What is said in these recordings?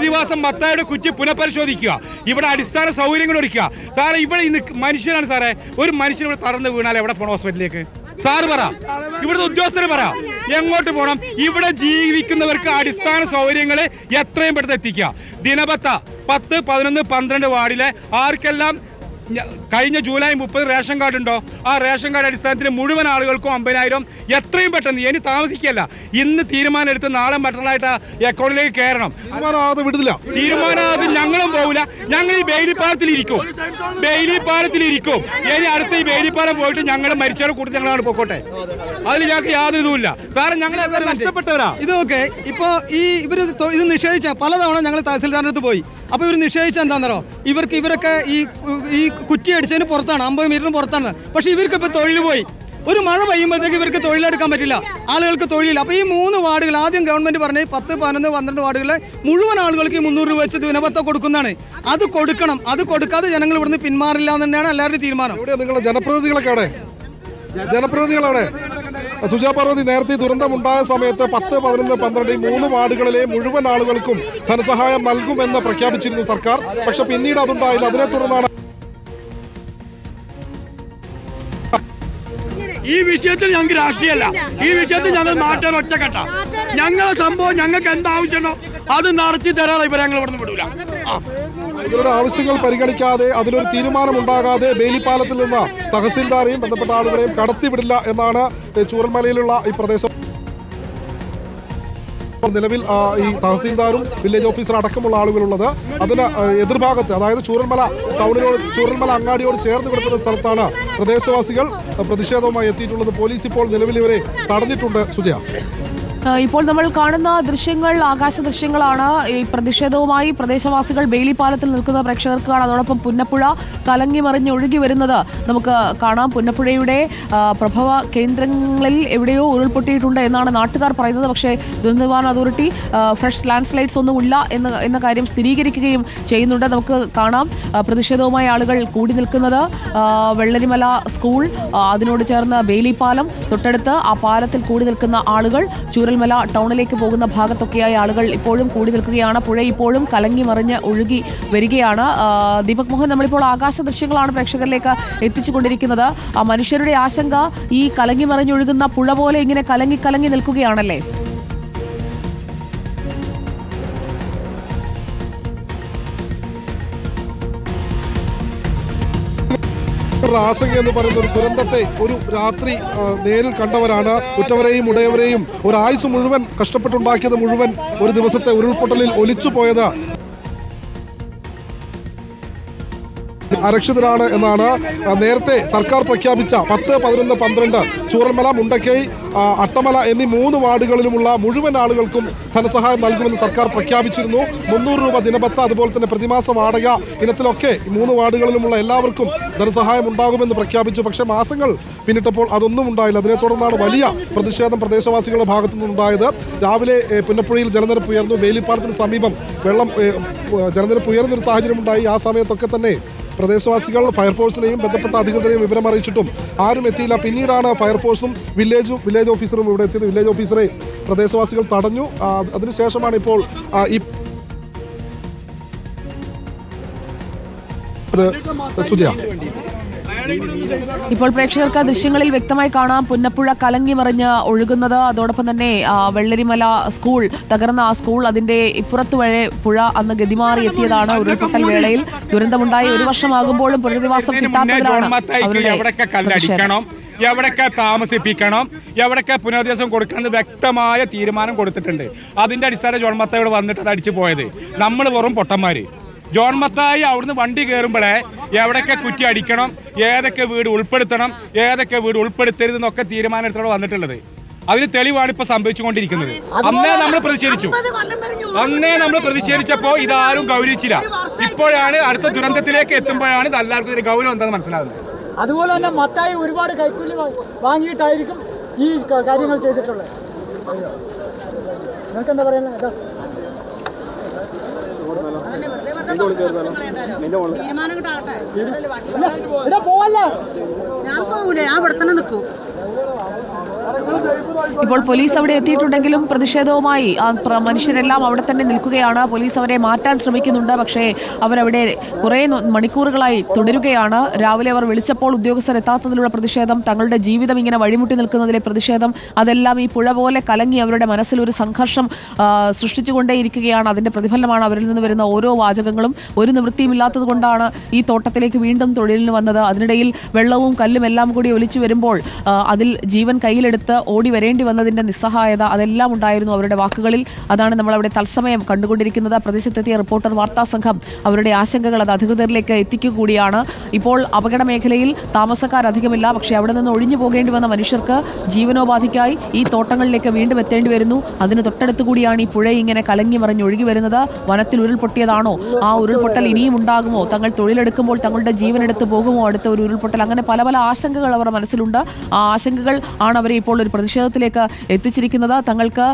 പ്രതിവാസം മത്തായുടെ കുറ്റി പുനഃപരിശോധിക്കുക. ഇവിടെ അടിസ്ഥാന സൗകര്യങ്ങൾ ഒരുക്കുക. സാറേ ഇവിടെ ഇന്ന് മനുഷ്യനാണ് സാറേ. ഒരു മനുഷ്യൻ ഇവിടെ തറന്ന് വീണാൽ എവിടെ പോകണം ഹോസ്പിറ്റലിലേക്ക്? സാറ് പറ. ഇവിടുത്തെ ഉദ്യോഗസ്ഥർ പറ. എങ്ങോട്ട് പോകണം ഇവിടെ ജീവിക്കുന്നവർക്ക് അടിസ്ഥാന സൗകര്യങ്ങൾ എത്രയും പെട്ടെന്ന് എത്തിക്കുക. ദിനപത്ത പത്ത് പതിനൊന്ന് പന്ത്രണ്ട് വാർഡിലെ ആർക്കെല്ലാം കഴിഞ്ഞ ജൂലൈ മുപ്പത് റേഷൻ കാർഡ് ഉണ്ടോ? ആ റേഷൻ കാർഡ് അടിസ്ഥാനത്തിൽ മുഴുവൻ ആളുകൾക്കും അമ്പതിനായിരം എത്രയും പെട്ടെന്ന് ഇനി താമസിക്കല്ല ഇന്ന് തീരുമാനം എടുത്ത് നാളെ മറ്റന്നാളായിട്ട് അക്കൗണ്ടിലേക്ക് കയറണം. വിടില്ല. തീരുമാനമാകും ഞങ്ങളും പോകില്ല ഞങ്ങൾ ഈ ബെയിലിപ്പാലത്തിൽ ഇരിക്കും. ബെയിലിപ്പാലത്തിൽ ഇരിക്കും ഇനി അടുത്ത ഈ ബെയിലിപ്പാലം പോയിട്ട് ഞങ്ങൾ മരിച്ചവരെ കൂട്ടി ഞങ്ങളാണ് പോയിക്കോട്ടെ അതിൽ ഞങ്ങൾക്ക് യാതൊരു ഇതുമില്ല. സാറേ ഞങ്ങൾ നഷ്ടപ്പെട്ടവരാ ഇത് ഓക്കെ. ഇപ്പോ ഈ ഇവർ ഇത് നിഷേധിച്ച പലതവണ ഞങ്ങൾ തഹസിൽദാറിനടുത്ത് പോയി. അപ്പൊ ഇവർ നിഷേധിച്ച എന്താണെന്നോ ഇവർക്ക് ഇവരൊക്കെ ഈ ഈ കുറ്റി അടിച്ചതിന് പുറത്താണ് അമ്പത് മീറ്ററിന് പുറത്താണ്. പക്ഷെ ഇവർക്ക് ഇപ്പൊ തൊഴിൽ പോയി. ഒരു മഴ പെയ്യുമ്പോഴത്തേക്ക് ഇവർക്ക് തൊഴിലെടുക്കാൻ പറ്റില്ല. ആളുകൾക്ക് തൊഴിലില്ല. അപ്പൊ ഈ മൂന്ന് വാർഡുകൾ ആദ്യം ഗവൺമെന്റ് പറഞ്ഞ പത്ത് പതിനൊന്ന് പന്ത്രണ്ട് വാർഡുകളിലെ മുഴുവൻ ആളുകൾക്ക് ഈ മുന്നൂറ് രൂപ വെച്ച് ദിനപത്ത കൊടുക്കുന്നതാണ്. അത് കൊടുക്കണം. അത് കൊടുക്കാതെ ജനങ്ങൾ ഇവിടുന്ന് പിന്മാറില്ല എന്ന് തന്നെയാണ് എല്ലാവരുടെയും തീരുമാനം. നിങ്ങളുടെ ജനപ്രതിനിധികളൊക്കെ ജനപ്രതിനിധികളാണ് സുജാ പാർവതി നേരത്തെ ദുരന്തമുണ്ടായ സമയത്ത് പത്ത് പതിനൊന്ന് പന്ത്രണ്ട് മൂന്ന് വാർഡുകളിലെ മുഴുവൻ ആളുകൾക്കും ധനസഹായം നൽകുമെന്ന് പ്രഖ്യാപിച്ചിരുന്നു സർക്കാർ. പക്ഷെ പിന്നീട് അതുണ്ടായില്ല. അതിനെ തുടർന്നാണ് ഈ വിഷയത്തിൽ ഞങ്ങൾക്ക് രാഷ്ട്രീയമല്ല. ഈ വിഷയത്തിൽ ഞങ്ങൾ നാട്ടുകാർ ഒറ്റക്കെട്ട ഞങ്ങളെ സംഭവം ഞങ്ങൾക്ക് എന്താവശ്യമുണ്ടോ അത് നടത്തി തരാതെ ഇവരെ ഞങ്ങൾ ഇവിടുന്ന് വിടൂല. ഇവരുടെ ആവശ്യങ്ങൾ പരിഗണിക്കാതെ അതിലൊരു തീരുമാനമുണ്ടാകാതെ ബേലിപ്പാലത്തിൽ നിന്ന് തഹസിൽദാരെയും ബന്ധപ്പെട്ട ആളുകളെയും കടത്തിവിടില്ല എന്നാണ് ചൂരൽമലയിലുള്ള ഈ പ്രദേശം. നിലവിൽ ഈ തഹസീൽദാരും വില്ലേജ് ഓഫീസർ അടക്കമുള്ള ആളുകളുള്ളത്. അതിന് എതിർഭാഗത്ത് അതായത് ചൂരൽമല ടൗണിനോട് ചൂരൽമല അങ്ങാടിയോട് ചേർന്ന് കിടക്കുന്ന സ്ഥലത്താണ് പ്രദേശവാസികൾ പ്രതിഷേധവുമായി എത്തിയിട്ടുള്ളത്. പോലീസ് ഇപ്പോൾ നിലവിൽ ഇവരെ തടഞ്ഞിട്ടുണ്ട്. സുജയ. ഇപ്പോൾ നമ്മൾ കാണുന്ന ദൃശ്യങ്ങൾ ആകാശ ദൃശ്യങ്ങളാണ്. ഈ പ്രതിഷേധവുമായി പ്രദേശവാസികൾ ബെയിലിപ്പാലത്തിൽ നിൽക്കുന്ന പ്രേക്ഷകർക്ക് കാണാം അതോടൊപ്പം പുന്നപ്പുഴ കലങ്ങി മറിഞ്ഞ് ഒഴുകി വരുന്നത് നമുക്ക് കാണാം. പുന്നപ്പുഴയുടെ പ്രഭവ കേന്ദ്രങ്ങളിൽ എവിടെയോ ഉരുൾപൊട്ടിയിട്ടുണ്ട് എന്നാണ് നാട്ടുകാർ പറയുന്നത്. പക്ഷേ ദുരന്ത നിവാരണ അതോറിറ്റി ഫ്രഷ് ലാൻഡ് സ്ലൈഡ്സ് ഒന്നും ഇല്ല എന്ന എന്ന കാര്യം സ്ഥിരീകരിക്കുകയും ചെയ്യുന്നുണ്ട്. നമുക്ക് കാണാം. പ്രതിഷേധവുമായി ആളുകൾ കൂടി നിൽക്കുന്നത് വെള്ളരിമല സ്കൂൾ അതിനോട് ചേർന്ന് ബെയിലിപ്പാലം തൊട്ടടുത്ത് ആ പാലത്തിൽ കൂടി നിൽക്കുന്ന ആളുകൾ ചൂരൽമല ടൗണിലേക്ക് പോകുന്ന ഭാഗത്തൊക്കെയായി ആളുകൾ ഇപ്പോഴും കൂടി നിൽക്കുകയാണ്. പുഴ ഇപ്പോഴും കലങ്ങി മറിഞ്ഞ് ഒഴുകി വരികയാണ്. ദീപക് മോഹൻ നമ്മളിപ്പോൾ ആകാശ ദൃശ്യങ്ങളാണ് പ്രേക്ഷകരിലേക്ക് എത്തിച്ചുകൊണ്ടിരിക്കുന്നത്. മനുഷ്യരുടെ ആശങ്ക ഈ കലങ്ങി മറിഞ്ഞൊഴുകുന്ന പുഴ പോലെ ഇങ്ങനെ കലങ്ങി കലങ്ങി നിൽക്കുകയാണല്ലേ? ഇവരുടെ ആശങ്ക എന്ന് പറയുന്ന ഒരു ദുരന്തത്തെ ഒരു രാത്രി നേരിൽ കണ്ടവരാണ്. ഉറ്റവരെയും ഉടയവരെയും ഒരു ആയുസ് മുഴുവൻ കഷ്ടപ്പെട്ടുണ്ടാക്കിയത് മുഴുവൻ ഒരു ദിവസത്തെ ഉരുൾപൊട്ടലിൽ ഒലിച്ചു പോയത് അരക്ഷിതരാണ് എന്നാണ് നേരത്തെ സർക്കാർ പ്രഖ്യാപിച്ച പത്ത് പതിനൊന്ന് പന്ത്രണ്ട് ചൂരൽമല മുണ്ടക്കൈ അട്ടമല എന്നീ മൂന്ന് വാർഡുകളിലുമുള്ള മുഴുവൻ ആളുകൾക്കും ധനസഹായം നൽകുമെന്ന് സർക്കാർ പ്രഖ്യാപിച്ചിരുന്നു. മുന്നൂറ് രൂപ ദിനപത്ത അതുപോലെ തന്നെ പ്രതിമാസ വാടക ഇനത്തിലൊക്കെ മൂന്ന് വാർഡുകളിലുമുള്ള എല്ലാവർക്കും ധനസഹായം ഉണ്ടാകുമെന്ന് പ്രഖ്യാപിച്ചു. പക്ഷേ മാസങ്ങൾ പിന്നിട്ടപ്പോൾ അതൊന്നും ഉണ്ടായില്ല. അതിനെ തുടർന്നാണ് വലിയ പ്രതിഷേധം പ്രദേശവാസികളുടെ ഭാഗത്തു നിന്നുണ്ടായത്. രാവിലെ പുന്നപ്പുഴയിൽ ജലനിരപ്പ് ഉയർന്നു. വേലിപ്പാലത്തിന് സമീപം വെള്ളം ജലനിരപ്പ് ഉയർന്നൊരു സാഹചര്യമുണ്ടായി. ആ സമയത്തൊക്കെ തന്നെ പ്രദേശവാസികൾ ഫയർഫോഴ്സിനെയും ബന്ധപ്പെട്ട അധികൃതരെയും വിവരം അറിയിച്ചിട്ടും ആരും എത്തിയില്ല. പിന്നീടാണ് ഫയർഫോഴ്സും വില്ലേജും വില്ലേജ് ഓഫീസറും ഇവിടെ എത്തിയത്. വില്ലേജ് ഓഫീസറെ പ്രദേശവാസികൾ തടഞ്ഞു. അതിനുശേഷമാണ് ഇപ്പോൾ ഈ സുജയ. ഇപ്പോൾ പ്രേക്ഷകർക്ക് ദൃശ്യങ്ങളിൽ വ്യക്തമായി കാണാം. പുന്നപ്പുഴ കലങ്ങി മറിഞ്ഞ് ഒഴുകുന്നത്. അതോടൊപ്പം തന്നെ വെള്ളരിമല സ്കൂൾ തകർന്ന ആ സ്കൂൾ അതിന്റെ ഇപ്പുറത്ത് വഴി പുഴ അന്ന് ഗതിമാറി എത്തിയതാണ് ഉരുൾപൊട്ടൽ വേളയിൽ. ദുരന്തമുണ്ടായി. ഒരു വർഷമാകുമ്പോഴും പുനരധിവാസം കിട്ടാത്തതാണ് കിട്ടാത്തതിലാണ് അവരുടെ എവിടൊക്കെ താമസിപ്പിക്കണം എവിടൊക്കെ പുനരധിവാസം കൊടുക്കണം വ്യക്തമായ തീരുമാനം കൊടുത്തിട്ടുണ്ട്. അതിന്റെ അടിസ്ഥാന ജോൺമത്തയോട് വന്നിട്ട് അത് അടിച്ചു പോയത്. നമ്മൾ വെറും പൊട്ടന്മാര്. ജോൺമത്തായി അവിടുന്ന് വണ്ടി കയറുമ്പോഴേ എവിടൊക്കെ കുറ്റി അടിക്കണം ഏതൊക്കെ വീട് ഉൾപ്പെടുത്തണം ഏതൊക്കെ വീട് ഉൾപ്പെടുത്തരുത് എന്നൊക്കെ തീരുമാനത്തോടെ വന്നിട്ടുള്ളത്. അതിന് തെളിവാണ് ഇപ്പൊ സംഭവിച്ചുകൊണ്ടിരിക്കുന്നത്. അന്നേ നമ്മൾ പ്രതിഷേധിച്ചു. അന്നേ നമ്മൾ പ്രതിഷേധിച്ചപ്പോ ഇതാരും ഗൗരവിച്ചില്ല. ഇപ്പോഴാണ് അടുത്ത ദുരന്തത്തിലേക്ക് എത്തുമ്പോഴാണ് ഇത് എല്ലാവർക്കും ഒരു ഗൗരവം എന്താണെന്ന് മനസ്സിലാകുന്നത് അതുപോലെ തന്നെ മത്തായി ഒരുപാട് കൈക്കൂലി വാങ്ങിയിട്ടായിരിക്കും ഈ കാര്യങ്ങൾ ചെയ്തിട്ടുള്ളത്. നിങ്ങൾക്ക് എന്താ പറയുന്നത് തീരുമാനം പോവല്ലേ? ഞാൻ പോകൂലേ ഞാൻ ഇവിടെ തന്നെ നിൽക്കൂ. ഇപ്പോൾ പോലീസ് അവിടെ എത്തിയിട്ടുണ്ടെങ്കിലും പ്രതിഷേധവുമായി ആ മനുഷ്യരെല്ലാം അവിടെ തന്നെ നിൽക്കുകയാണ്. പോലീസ് അവരെ മാറ്റാൻ ശ്രമിക്കുന്നുണ്ട്. പക്ഷേ അവരവിടെ കുറേ മണിക്കൂറുകളായി തുടരുകയാണ്. രാവിലെ അവർ വിളിച്ചപ്പോൾ ഉദ്യോഗസ്ഥർ എത്താത്തതിലുള്ള പ്രതിഷേധം തങ്ങളുടെ ജീവിതം ഇങ്ങനെ വഴിമുട്ടി നിൽക്കുന്നതിലെ പ്രതിഷേധം അതെല്ലാം ഈ പുഴ പോലെ കലങ്ങി അവരുടെ മനസ്സിൽ ഒരു സംഘർഷം സൃഷ്ടിച്ചുകൊണ്ടേയിരിക്കുകയാണ്. അതിന്റെ പ്രതിഫലമാണ് അവരിൽ നിന്ന് വരുന്ന ഓരോ വാചകങ്ങളും. ഒരു നിവൃത്തിയുമില്ലാത്തത് കൊണ്ടാണ് ഈ തോട്ടത്തിലേക്ക് വീണ്ടും തൊഴിലിന് വന്നത്. അതിനിടയിൽ വെള്ളവും കല്ലും എല്ലാം കൂടി ഒലിച്ചു വരുമ്പോൾ അതിൽ ജീവൻ കയ്യിലെടുത്ത് ഓടി വരേണ്ടി വന്നതിന്റെ നിസ്സഹായത അതെല്ലാം ഉണ്ടായിരുന്നു അവരുടെ വാക്കുകളിൽ. അതാണ് നമ്മൾ അവിടെ തത്സമയം കണ്ടുകൊണ്ടിരിക്കുന്നത്. പ്രദേശത്തെത്തിയ റിപ്പോർട്ടർ വാർത്താ സംഘം അവരുടെ ആശങ്കകൾ അത് അധികൃതരിലേക്ക് എത്തിക്കുക കൂടിയാണ് ഇപ്പോൾ അപകട മേഖലയിൽ താമസക്കാർ അധികമില്ല. പക്ഷേ അവിടെ നിന്ന് ഒഴിഞ്ഞു പോകേണ്ടി വന്ന മനുഷ്യർക്ക് ജീവനോപാധിക്കായി ഈ തോട്ടങ്ങളിലേക്ക് വീണ്ടും എത്തേണ്ടി വരുന്നു. അതിന് തൊട്ടടുത്ത് കൂടിയാണ് ഈ പുഴ ഇങ്ങനെ കലങ്ങി മറിഞ്ഞ് ഒഴുകി വരുന്നത്. വനത്തിൽ ഉരുൾപൊട്ടിയതാണോ? ആ ഉരുൾപൊട്ടൽ ഇനിയും ഉണ്ടാകുമോ? തങ്ങൾ തൊഴിലെടുക്കുമ്പോൾ തങ്ങളുടെ ജീവനെടുത്ത് പോകുമോ? അടുത്ത ഒരു ഉരുൾപൊട്ടൽ. അങ്ങനെ പല പല ആശങ്കകൾ അവരുടെ മനസ്സിലുണ്ട്. ആ ആശങ്കകൾ ആണ് അവരെ ഇപ്പോൾ ഒരു പ്രതിഷേധത്തിലേക്ക് എത്തിച്ചിരിക്കുന്നത്. തങ്ങൾക്ക്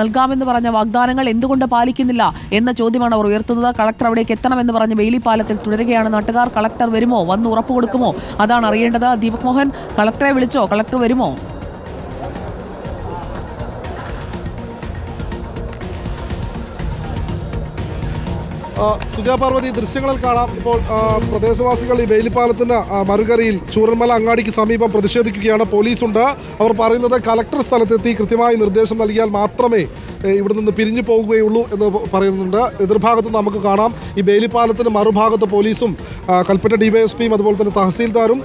നൽകാമെന്ന് പറഞ്ഞ വാഗ്ദാനങ്ങൾ എന്തുകൊണ്ട് പാലിക്കുന്നില്ല എന്ന ചോദ്യമാണ് അവർ ഉയർത്തുന്നത്. കളക്ടർ അവിടേക്ക് എത്തണമെന്ന് പറഞ്ഞ് വെയിലിപ്പാലത്തിൽ പാലത്തിൽ തുടരുകയാണ് നാട്ടുകാർ. കളക്ടർ വരുമോ? വന്ന് ഉറപ്പ് കൊടുക്കുമോ? അതാണ് അറിയേണ്ടത്. ദീപക് മോഹൻ കളക്ടറെ വിളിച്ചോ? കളക്ടർ വരുമോ? ആ, സുജാ പാർവതി ദൃശ്യങ്ങളിൽ കാണാം. ഇപ്പോൾ പ്രദേശവാസികൾ ഈ വേലിപ്പാലത്തിന് മറുകരയിൽ ചൂരന്മല അങ്ങാടിക്ക് സമീപം പ്രതിഷേധിക്കുകയാണ്. പോലീസുണ്ട്. അവർ പറയുന്നത് കലക്ടർ സ്ഥലത്തെത്തി കൃത്യമായി നിർദ്ദേശം നൽകിയാൽ മാത്രമേ ഇവിടെ നിന്ന് പിരിഞ്ഞു പോകുകയുള്ളൂ എന്ന് പറയുന്നുണ്ട്. എതിർഭാഗത്ത് നമുക്ക് കാണാം. ഈ ബേലിപ്പാലത്തിന് മറുഭാഗത്ത് പോലീസും കൽപ്പറ്റ ഡിവൈഎസ്പിയും അതുപോലെ തന്നെ തഹസീൽദാരും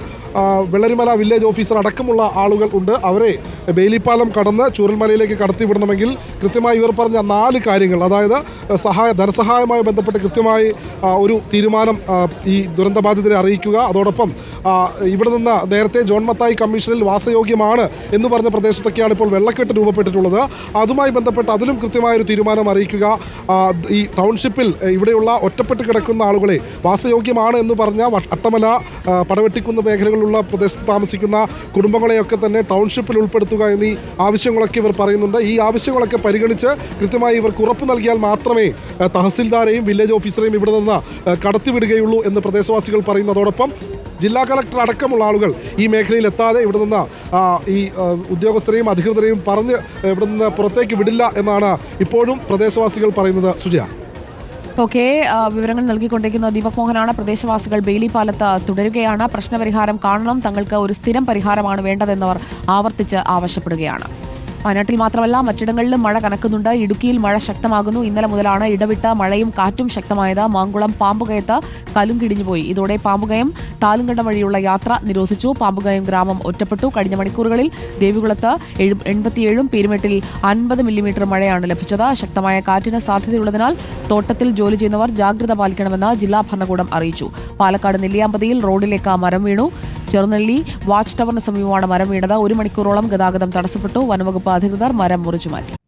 വെള്ളരിമല വില്ലേജ് ഓഫീസർ അടക്കമുള്ള ആളുകൾ ഉണ്ട്. അവരെ ബേലിപ്പാലം കടന്ന് ചൂരൽമലയിലേക്ക് കടത്തിവിടണമെങ്കിൽ കൃത്യമായി ഇവർ പറഞ്ഞ നാല് കാര്യങ്ങൾ അതായത് സഹായ ധനസഹായവുമായി ബന്ധപ്പെട്ട് കൃത്യമായി ഒരു തീരുമാനം ഈ ദുരന്തബാധിതരെ അറിയിക്കുക. അതോടൊപ്പം ഇവിടെ നിന്ന് നേരത്തെ ജോൺ മത്തായി കമ്മീഷനിൽ വാസയോഗ്യമാണ് എന്ന് പറഞ്ഞ പ്രദേശത്തൊക്കെയാണ് ഇപ്പോൾ വെള്ളക്കെട്ട് രൂപപ്പെട്ടിട്ടുള്ളത്. അതുമായി ബന്ധപ്പെട്ട് അതിലും കൃത്യമായ ഒരു തീരുമാനം അറിയിക്കുക. ഈ ടൗൺഷിപ്പിൽ ഇവിടെയുള്ള ഒറ്റപ്പെട്ട് കിടക്കുന്ന ആളുകളെ വാസയോഗ്യമാണ് എന്ന് പറഞ്ഞ അട്ടമല പടവെട്ടിക്കുന്ന മേഖലകളിലുള്ള പ്രദേശത്ത് താമസിക്കുന്ന കുടുംബങ്ങളെയൊക്കെ തന്നെ ടൗൺഷിപ്പിൽ ഉൾപ്പെടുത്തുക എന്നീ ആവശ്യങ്ങളൊക്കെ ഇവർ പറയുന്നുണ്ട്. ഈ ആവശ്യങ്ങളൊക്കെ പരിഗണിച്ച് കൃത്യമായി ഇവർക്ക് ഉറപ്പ് നൽകിയാൽ മാത്രമേ തഹസിൽദാരെയും വില്ലേജ് ഓഫീസറെയും ഇവിടെ നിന്ന് കടത്തിവിടുകയുള്ളൂ എന്ന് പ്രദേശവാസികൾ പറയുന്നതോടൊപ്പം ജില്ലാ കളക്ടർ അടക്കമുള്ള ആളുകൾ ഈ മേഖലയിൽ എത്താതെ ഇവിടെ നിന്ന് ഈ ഉദ്യോഗസ്ഥരെയും അധികൃതരെയും പറഞ്ഞ് ഇവിടെ നിന്ന് പുറത്തേക്ക് വിടില്ല എന്നാണ് ഇപ്പോഴും പ്രദേശവാസികൾ പറയുന്നത്. സുജയ. ഓക്കെ വിവരങ്ങൾ നൽകിക്കൊണ്ടിരിക്കുന്ന ദീപക് മോഹനാണ്. പ്രദേശവാസികൾ ബെയിലിപ്പാലത്ത് തുടരുകയാണ്. പ്രശ്നപരിഹാരം കാണണം. തങ്ങൾക്ക് ഒരു സ്ഥിരം പരിഹാരമാണ് വേണ്ടതെന്നവർ ആവർത്തിച്ച് ആവശ്യപ്പെടുകയാണ്. വയനാട്ടിൽ മാത്രമല്ല മറ്റിടങ്ങളിലും മഴ കനക്കുന്നുണ്ട്. ഇടുക്കിയിൽ മഴ ശക്തമാകുന്നു. ഇന്നലെ മുതലാണ് ഇടവിട്ട മഴയും കാറ്റും ശക്തമായത്. മാങ്കുളം പാമ്പുകയത്ത് കലും കിടിഞ്ഞുപോയി ഇതോടെ പാമ്പുകയം താലുങ്കണ്ടം വഴിയുള്ള യാത്ര നിരോധിച്ചു. പാമ്പുകയം ഗ്രാമം ഒറ്റപ്പെട്ടു. കഴിഞ്ഞ മണിക്കൂറുകളിൽ ദേവികുളത്ത് എൺപത്തിയേഴും പീരുമേട്ടിൽ അൻപത് മില്ലിമീറ്റർ മഴയാണ് ലഭിച്ചത്. ശക്തമായ കാറ്റിന് സാധ്യതയുള്ളതിനാൽ തോട്ടത്തിൽ ജോലി ചെയ്യുന്നവർ ജാഗ്രത പാലിക്കണമെന്ന് ജില്ലാ ഭരണകൂടം അറിയിച്ചു. പാലക്കാട് നെല്ലിയാമ്പതിയിൽ റോഡിലേക്ക് മരം വീണു. ചെറുനെല്ലി വാച്ച് ടവറിന് സമീപമാണ് മരം വീണത്. ഒരു മണിക്കൂറോളം ഗതാഗതം തടസ്സപ്പെട്ടു. വനംവകുപ്പ് അധികൃതർ മരം മുറിച്ചുമാറ്റി